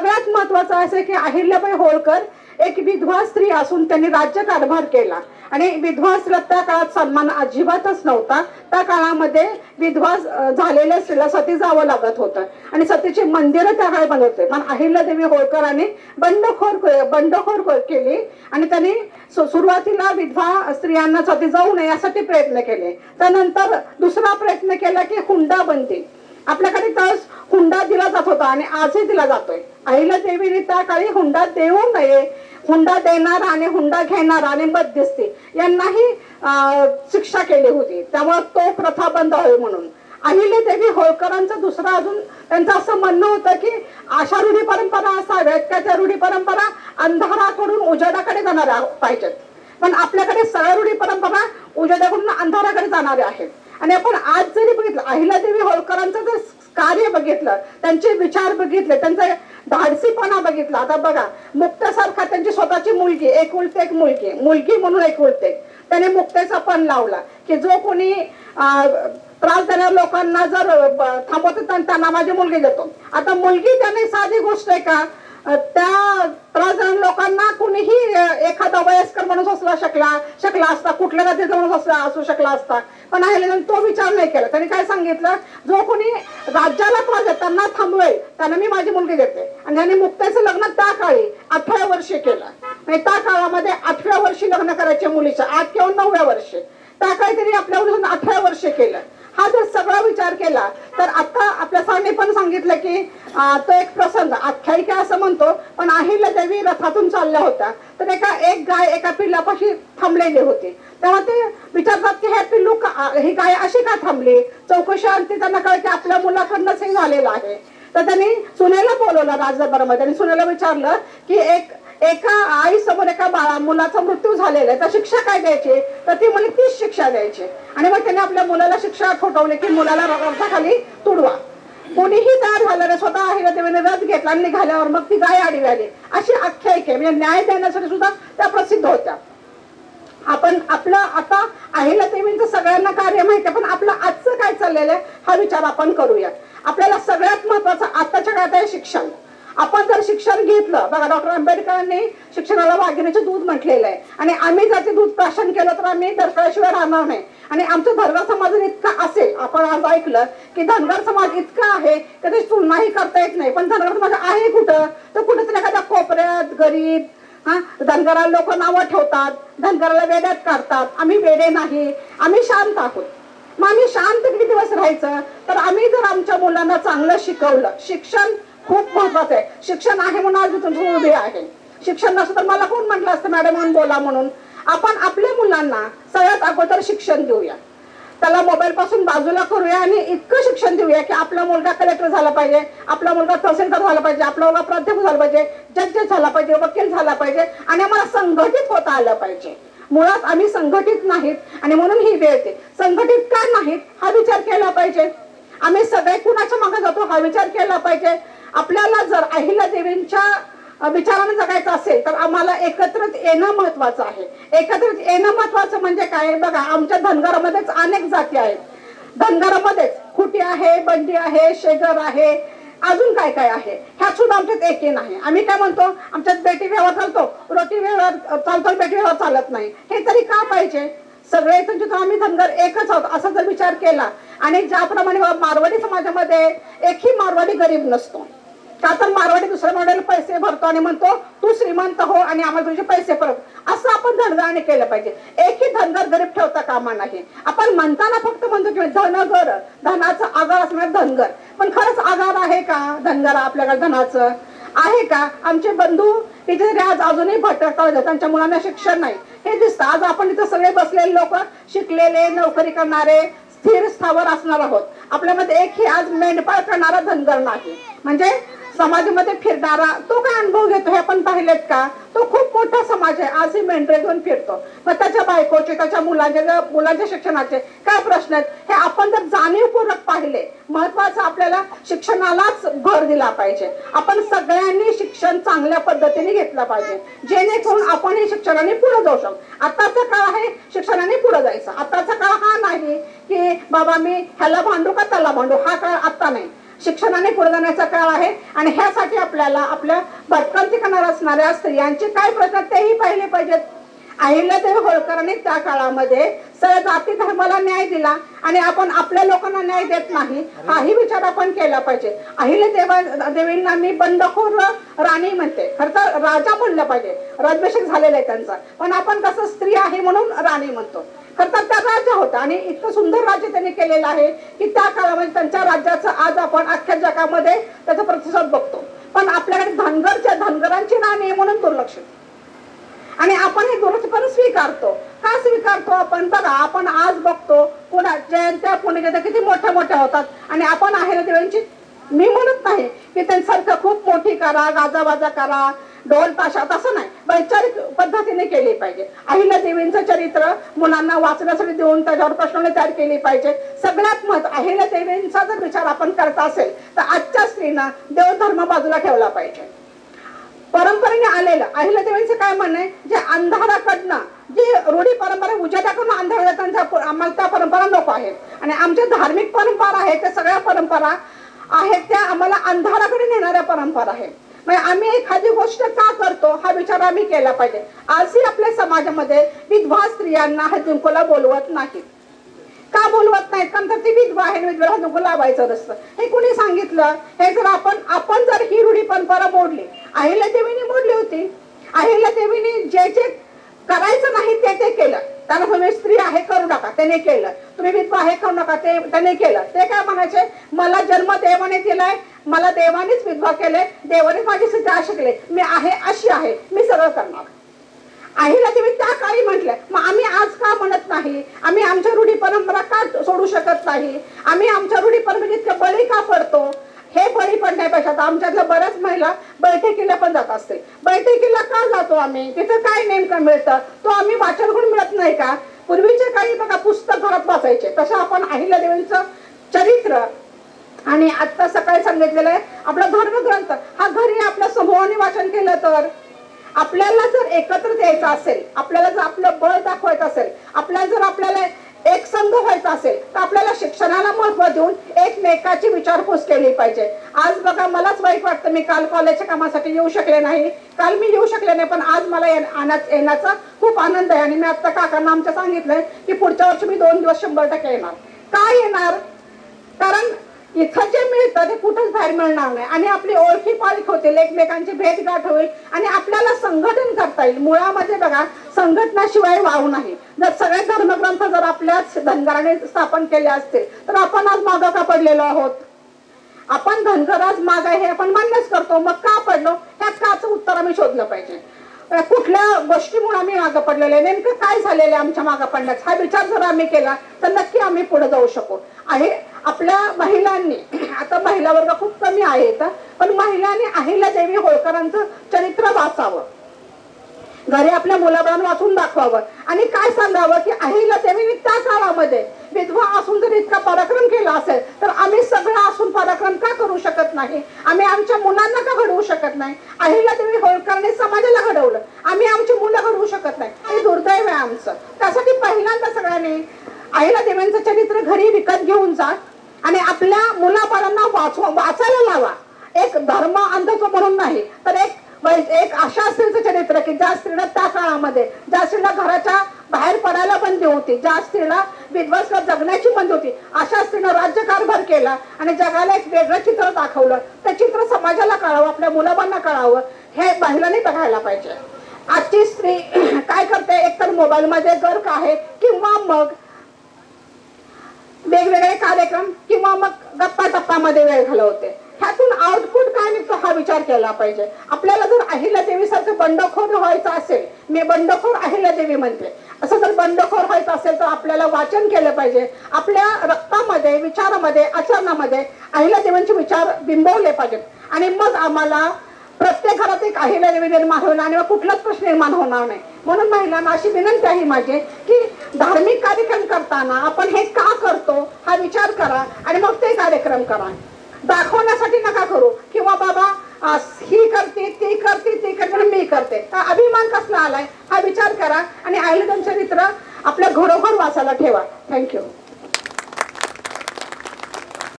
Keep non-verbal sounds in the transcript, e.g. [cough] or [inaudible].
सगळ्यात महत्वाचं असं की अहिल्याबाई होळकर एक विधवा स्त्री असून त्यांनी राज्य कारभार केला. आणि विधवा स्त्रीला त्या काळात सन्मान अजिबातच नव्हता. त्या काळामध्ये विधवा झालेल्या स्त्रीला सती जावं लागत होतं. आणि सतीची मंदिरं त्या काळी बनवत होते. पण अहिल्यादेवी होळकरांनी बंडखोर बंडखोर केली. आणि त्यांनी सुरुवातीला विधवा स्त्रियांना सती जाऊ नये यासाठी प्रयत्न केले. त्यानंतर दुसरा प्रयत्न केला की हुंडा बंदी आपल्याकडे तस हुंडा दिला जात होता आणि आजही दिला जातोय. अहिल्या देवीने त्या काळी हुंडा देऊ नये. हुंडा देणारा आणि हुंडा घेणारा आणि मध्यस्थी यांनाही शिक्षा केली होती. त्यामुळे तो प्रथा बंद होईल म्हणून. अहिल्या देवी होळकरांचं दुसरं अजून त्यांचं असं म्हणणं होतं की अशा रूढी परंपरा असाव्यात का त्या रूढी परंपरा अंधाराकडून उजेडाकडे जाणाऱ्या पाहिजेत. पण आपल्याकडे सरळ रूढी परंपरा उजेडाकडून अंधाराकडे जाणारे आहेत. आणि आपण आज जरी बघितलं अहिल्या बघितलं त्यांचे विचार बघितले त्यांचा धाडसीपणा बघितला. आता बघा मुक्तासारखा त्यांची स्वतःची मुलगी एकुलते एक मुलगी मुलगी म्हणून एकुलते एक. त्याने मुक्तेचा पण लावला की जो कोणी त्रास देणाऱ्या लोकांना जर थांबवत थांबवतो तर त्यांना माझी मुलगी देतो. आता मुलगी त्याने साधी गोष्ट आहे का? त्या त्रासजन लोकांना कुणीही एखादा वयस्कर माणूस असला शकला शकला असता कुठल्या जातीचा माणूस असला असू शकला असता. पण आहे तो विचार नाही केला. त्यांनी काय सांगितलं? जो कोणी राज्याला त्रास देत त्यांना थांबवेल. त्यांना मी माझी मुलगी देते. आणि त्यांनी मुक्ताचं लग्न त्या काळी अठरा वर्षी केलं. आणि त्या काळामध्ये आठव्या वर्षी लग्न करायचे मुलीचं. आठ किंवा नवव्या वर्षी. त्या काळी त्यांनी आपल्या मुलीचं अठरा वर्ष केलं. हा जर सगळा विचार केला तर आता आपल्या सरांनी पण सांगितलं की अं, तो एक प्रसंग. आख्यायिका असं म्हणतो पण अहिल्या देवी रथातून चालल्या होत्या. तर एका एक गाय एका पिल्लापाशी थांबलेली होती. तेव्हा ते विचारतात की हे पिल्लू का- ही गाय अशी का थांबली? चौकशी अंती त्यांना कळते की आपल्या मुलाकडनंच हे झालेलं आहे. तर त्यांनी सुनेला बोलवलं राजदरबारामध्ये. आणि सुनेला विचारलं की एक एका आई समोर एका बाळा मुलाचा मृत्यू झालेला आहे तर शिक्षा काय द्यायची? तर ती म्हणे तीच शिक्षा द्यायची. आणि मग त्याने आपल्या मुलाला शिक्षा ठोठवली की मुलाला रथाखाली तुडवा. कोणीही तयार झालं नाही स्वतः अहिल्यादेवीने म्हणजे रथ घेतला आणि निघाल्यावर मग ती गाय आडवी आली. अशी आख्यायिका आहे. म्हणजे न्याय देण्यासाठी सुद्धा त्या प्रसिद्ध होत्या. आपण आपलं आता अहिल्या देवींचं म्हणजे सगळ्यांना कार्य माहिती आहे पण आपलं आजचं काय चाललेलं आहे हा विचार आपण करूया आपल्याला सगळ्यात महत्वाचं आताच्या काळात आहे शिक्षण. आपण जर शिक्षण घेतलं बघा डॉक्टर आंबेडकरांनी शिक्षणाला वाघिणीचे दूध म्हटलेलं आहे. आणि आम्ही जर ते दूध प्राशन केलं तर आम्ही दरकळ्याशिवाय राहणार नाही. आणि आमचं धनगर समाज इतका असेल आपण आज ऐकलं की धनगर समाज इतका आहे की त्याची तुलनाही करता येत नाही. पण धनगर समाज आहे कुठं? तर कुठेतरी एखाद्या कोपऱ्यात गरीब हा धनगराला लोक नावं ठेवतात धनगराला वेड्यात काढतात. आम्ही वेडे नाही आम्ही शांत आहोत. मग आम्ही शांत किती दिवस राहायचं? तर आम्ही जर आमच्या मुलांना चांगलं शिकवलं शिक्षण खूप महत्वाचं आहे. शिक्षण आहे म्हणून आज मी तुमचं उभे आहे. शिक्षण नसतं तर मला कोण म्हटलं असतं मॅडम म्हणून बोला म्हणून. आपण आपल्या मुलांना सगळ्यात अगोदर शिक्षण देऊया. त्याला मोबाईल पासून बाजूला करूया आणि इतकं शिक्षण देऊया की आपला मुलगा कलेक्टर झाला पाहिजे आपला मुलगा तहसीलदार झाला पाहिजे आपला मुलगा प्राध्यापक झाला पाहिजे जज झाला पाहिजे वकील झाला पाहिजे आणि आम्हाला संघटित होता आलं पाहिजे. मुळात आम्ही संघटित नाहीत आणि म्हणून ही वेळ येते. संघटित का नाहीत हा विचार केला पाहिजे. आम्ही सगळे कुणाच्या मागे जातो हा विचार केला पाहिजे. आपल्याला जर अहिल्या देवींच्या विचाराने जगायचं असेल तर आम्हाला एकत्रित येणं महत्वाचं आहे. एकत्रित येणं महत्वाचं म्हणजे काय? बघा आमच्या धनगरामध्येच अनेक जाती आहेत. धनगरामध्येच खुटी आहे बंडी आहे शेगर आहे अजून काय काय आहे? ह्या सुद्धा आमच्यात एकी नाही आम्ही काय म्हणतो? आमच्यात बेटी व्यवहार चालतो. रोटी व्यवहार चालतो बेटी व्यवहार चालत नाही. हे तरी का पाहिजे? सगळे इथून जिथं आम्ही धनगर एकच आहोत असा जर विचार केला. आणि ज्याप्रमाणे मारवाडी समाजामध्ये एकही मारवाडी गरीब नसतो. का तर मारवाडी दुसऱ्या मॉडेल पैसे भरतो आणि म्हणतो तू श्रीमंत हो आणि आम्हाला तुझे पैसे परत. असं आपण धनगराने केलं पाहिजे. एकही धनगर गरीब ठेवता कामा नाही. आपण म्हणताना फक्त म्हणतो की धनगर धनाचं आगार असणार धनगर. पण खरंच आगार आहे का? धनगर आपल्याकडे धनाचं आहे का? आमचे बंधू इथे आज अजूनही भटकतात त्यांच्या मुलांना शिक्षण नाही. हे दिसतं. आज आपण इथं सगळे बसलेले लोक शिकलेले नोकरी करणारे स्थिर स्थावर असणार आहोत. आपल्यामध्ये एक ही आज मेंढपाळ करणारा धनगर नाही. म्हणजे समाजामध्ये फिरणारा तो काय अनुभव घेतो हे आपण पाहिलेत का? तो खूप मोठा समाज आहे. आजही मेंढरे घेऊन फिरतो. मग त्याच्या बायकोचे त्याच्या मुलांचे मुलांच्या शिक्षणाचे काय प्रश्न आहेत? हे आपण जर जाणीवपूर्वक पाहिले महत्वाचं आपल्याला शिक्षणालाच भर दिला पाहिजे. आपण सगळ्यांनी शिक्षण चांगल्या पद्धतीने घेतलं पाहिजे. जेणेकरून आपण हे शिक्षणाने पुढे जाऊ शकतो आताचा काळ आहे शिक्षणाने पुढे जायचं. आताचा काळ हा नाही की बाबा मी ह्याला भांडू का त्याला भांडू? हा काळ आता नाही. शिक्षणाने पुढे जाण्याचा काळ आहे. आणि ह्यासाठी आपल्याला आपल्या भटकंती करणार असणाऱ्या स्त्रियांचे काय प्रश्न तेही पाहिले पाहिजेत. अहिल्यादेवी होळकरांनी त्या काळामध्ये सर्व जाती धर्माला न्याय दिला. आणि आपण आपल्या लोकांना न्याय देत नाही हाही विचार आपण केला पाहिजे. अहिल्यादेवा देवींना मी बंडखोर राणी म्हणते. खरं तर राजा म्हणलं पाहिजे. राज्याभिषेक झालेला आहे त्यांचा. पण आपण कसं स्त्री आहे म्हणून राणी म्हणतो. खरं तर त्या राजा होता. आणि इतकं सुंदर राज्य त्यांनी केलेलं आहे की त्या काळामध्ये त्यांच्या राज्याचं आज आपण अख्ख्या जगामध्ये त्याचा प्रतिसाद बघतो. पण आपल्याकडे धनगरच्या धनगरांची राणी आहे म्हणून दुर्लक्षित आणि आपण हे दुरुस्तपणे स्वीकारतो. का स्वीकारतो आपण? बघा आपण आज बघतो पुन्हा जयंत्या पुणे किती मोठ्या मोठ्या होतात. आणि आपण आहे देवांची मी म्हणत नाही की त्यांच्यासारखं खूप मोठी करा गाजाबाजा करा ढोल ताशा असं नाही वैचारिक पद्धतीने केली पाहिजे. अहिल्या देवींचं चरित्र मुलांना वाचण्यासाठी देऊन त्याच्यावर प्रश्न तयार केली पाहिजे. सगळ्यात मत अहिल्या देवींचा जर विचार आपण करत असेल तर आजच्या स्त्रीनं देवधर्म बाजूला ठेवला पाहिजे. परंपरेने आलेलं अहिल्या देवींचं काय म्हणणं आहे? जे अंधाराकडनं जी रूढी परंपरा उजेडाकडून अंधार त्यांच्या आम्हाला त्या परंपरा नको आहेत. आणि आमच्या धार्मिक परंपरा आहेत त्या सगळ्या परंपरा आहेत त्या आम्हाला अंधाराकडे नेणाऱ्या परंपरा आहेत. आम्ही एखादी गोष्ट का करतो? हा विचार आम्ही केला पाहिजे. आजही आपल्या समाजामध्ये विधवा स्त्रियांना हळदीकुंकूला बोलवत नाहीत. का बोलवत नाहीत? कारण तर ती विधवा आहे विधवा नको लावायचं नसतं. हे कुणी सांगितलं? हे जर आपण आपण जर ही रूढी परंपरा मोडली अहिल्या देवीने मोडली होती. अहिल्या देवीने जे जे करायचं नाही ते ते केलं. त्याला तुम्ही स्त्री आहे करू नका. त्याने केलं. तुम्ही विधवा आहे करू नका. ते त्याने केलं. ते काय म्हणायचे? मला जन्म देवाने दिलाय मला देवानेच विधवा केले देवाने माझी सिद्धा शिकले. मी आहे अशी आहे. मी सगळं करणार. आईला तुम्ही त्या काळी म्हटलं मग आम्ही आज का म्हणत नाही? आम्ही आमच्या रूढी परंपरा का सोडू शकत नाही? आम्ही आमच्या रूढी परंपरेत इतकं बळी का पडतो? हे बळी पडण्यापेक्षा आता आमच्यातल्या बऱ्याच महिला बैठकीला पण जात असतील. बैठकीला का जातो आम्ही? तिथं काय नेमकं मिळतं? तो आम्ही वाचन करून मिळत नाही का? पूर्वीच्या काळी बघा पुस्तक घरात वाचायचे. तसं आपण अहिल्या देवींचं आणि आता सकाळी सांगितलेलं आहे आपला धर्मग्रंथ हा घरी आपल्या समूहाने वाचन केलं तर? आपल्याला जर एकत्र यायचं असेल आपल्याला जर आपलं बळ दाखवायचं असेल आपल्याला जर आपल्याला एक संघ व्हायचा असेल तर आपल्याला शिक्षणाला महत्त्व देऊन एकमेकाची विचारपूस केली पाहिजे. आज बघा मलाच वाईट वाटतं मी काल कॉलेजच्या कामासाठी येऊ शकले नाही. काल मी येऊ शकले नाही पण आज मला येण्याचा खूप आनंद आहे. आणि मी आता काकांना आमच्या सांगितलंय की पुढच्या वर्षी मी दोन दिवस शंभर टक्के येणार. का येणार? कारण जे मिळतं ते कुठंच बाहेर मिळणार नाही. आणि आपली ओळखी पालख होतील एकमेकांची भेटगाठ होईल आणि आपल्याला संघटन करता येईल. मुळामध्ये बघा संघटनाशिवाय वाव नाही. जर सगळे धर्मग्रंथ जर आपल्याच धनगराने स्थापन केले असतील तर आपण आज मागं का पडलेलो आहोत? आपण धनगराज माग आहे हे आपण मान्यच करतो. मग का पडलो? ह्या काच उत्तर आम्ही शोधलं पाहिजे? कुठल्या गोष्टीमुळे आम्ही मागं पडलेले आहे? नेमकं काय झालेलं आहे आमच्या मागं पडण्यास हा विचार जर आम्ही केला तर नक्की आम्ही पुढे जाऊ शकू. आहे आपल्या महिलांनी आता महिला वर्ग खूप कमी आहेत पण महिलांनी अहिल्या देवी होळकरांचं चरित्र वाचावं. घरी आपल्या मुलाबाळांना वाचून दाखवावं. आणि काय सांगावं की अहिल्या देवीने त्या काळामध्ये विधवा असून जर इतका पराक्रम केला असेल तर आम्ही सगळं असून पराक्रम का करू शकत नाही? आम्ही आमच्या मुलांना का घडवू शकत नाही अहिल्या देवी होळकरने समाजाला घडवलं आम्ही आमची मुलं घडवू शकत नाही हे दुर्दैव आहे आमचं त्यासाठी पहिल्यांदा सगळ्यांनी अहिल्या देवींचं चरित्र घरी विकत घेऊन जा आणि आपल्या मुलाबाळांना वाचवा वाचायला लावा. एक धर्म अंधत्व म्हणून नाही तर एक एक अशा स्त्रीचं चरित्र की ज्या स्त्रीला त्या काळामध्ये ज्या स्त्रीला घराच्या बाहेर पडायला बंदी होती ज्या स्त्रीला विध्वंसला जगण्याची बंदी होती अशा स्त्रीनं राज्यकारभार केला आणि जगाला एक वेगळं चित्र दाखवलं. ते चित्र समाजाला कळावं आपल्या मुलाबांना कळावं हे महिलांनी बघायला पाहिजे. आजची स्त्री [clears throat] काय करते? एकतर मोबाईलमध्ये गर्क आहे किंवा मग वेगवेगळे कार्यक्रम किंवा मग गप्पा टप्पामध्ये वेळ घालवते. ह्यातून आउटपुट काय निघतो हा विचार केला पाहिजे. आपल्याला जर अहिल्या देवीसारखं बंडखोर व्हायचं असेल मी बंडखोर अहिल्या देवी म्हणते. असं जर बंडखोर व्हायचं असेल तर आपल्याला वाचन केलं पाहिजे. आपल्या रक्तामध्ये विचारामध्ये आचरणामध्ये अहिल्या देवींचे विचार बिंबवले पाहिजेत. आणि मग आम्हाला प्रत्येक घरात एक अहिल्या देवी निर्माण होईल आणि मग कुठलाच प्रश्न निर्माण होणार नाही. म्हणून महिलांना अशी विनंती आहे माझी की धार्मिक कार्यक्रम करताना आपण हे का करतो हा विचार करा आणि मग कार्यक्रम करा. दाखवण्यासाठी नका करू. किंवा बाबा ही करते ती करते ती करते मी करते. तर अभिमान कसला आलाय? हा विचार करा आणि आईला चरित्र आपल्या घरोघर वाचायला ठेवा. थँक्यू